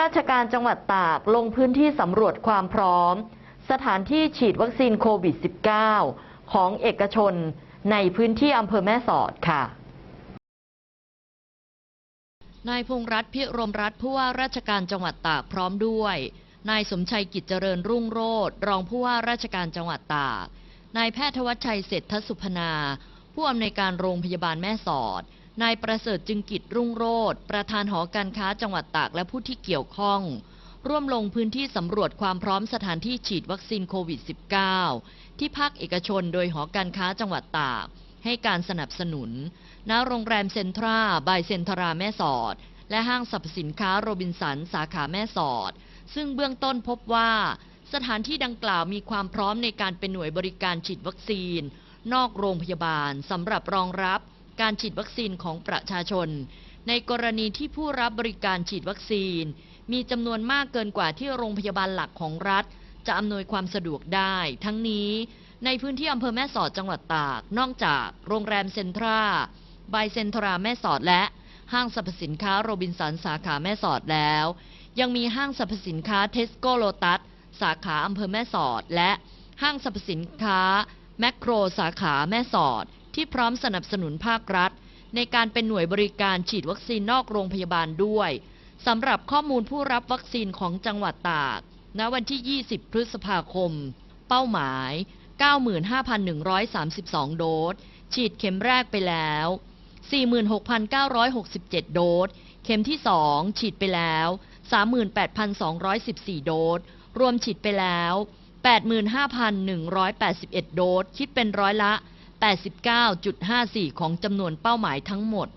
ราชการจังหวัดตากลงพื้นที่สำรวจความพร้อม สถานที่ฉีดวัคซีนโควิด -19 ของเอกชนในพื้นที่อำเภอแม่สอดค่ะนายพงษ์รัตน์พิรมรัตน์ผู้ว่าราชการจังหวัดตากพร้อมด้วย นายสมชัยกิจเจริญรุ่งโรจน์รองผู้ว่าราชการจังหวัดตาก นายแพทย์ทวัชชัยเศรษฐสุพนา ผู้อำนวยการโรงพยาบาลแม่สอด นายประเสริฐจึงกิจรุ่งโรจน์ประธานหอการค้าจังหวัดตากและผู้ที่เกี่ยวข้อง ร่วมลงพื้นที่สำรวจความพร้อมสถานที่ฉีดวัคซีนโควิด -19 ที่ภาคเอกชนโดยหอการค้าจังหวัดตาก ให้การสนับสนุน ณ โรงแรมเซ็นทราบายเซ็นทราแม่สอด และห้างสรรพสินค้าโรบินสันสาขาแม่สอด ซึ่งเบื้องต้นพบว่า สถานที่ดังกล่าวมีความพร้อมในการเป็นหน่วยบริการฉีดวัคซีน นอกโรงพยาบาลสำหรับรองรับ การฉีดวัคซีนของประชาชน ในกรณีที่ผู้รับบริการฉีดวัคซีน มีจำนวนมากเกินกว่าที่โรงพยาบาลหลักของรัฐ จะอำนวยความสะดวกได้ ทั้งนี้ในพื้นที่อำเภอแม่สอดจังหวัดตาก นอกจากโรงแรมเซ็นทราบายเซ็นทราแม่สอดและห้างสรรพสินค้าโรบินสันสาขาแม่สอดแล้ว ยังมีห้างสรรพสินค้าเทสโกโลตัสสาขาอำเภอแม่สอด และห้างสรรพสินค้าแมคโครสาขาแม่สอด ที่พร้อมสนับสนุนภาครัฐ ในการเป็นหน่วยบริการฉีดวัคซีนนอกโรงพยาบาลด้วยสำหรับข้อมูลผู้รับวัคซีนของจังหวัดตาก ณ วันที่ 20 พฤษภาคม เป้าหมาย 95,132 โดส ฉีดเข็มแรกไปแล้ว 46,967 โดส เข็มที่ 2 ฉีดไปแล้ว 38,214 โดส รวมฉีดไปแล้ว 85,181 โดส คิดเป็นร้อยละ 89.54 ของจำนวนเป้าหมายทั้งหมด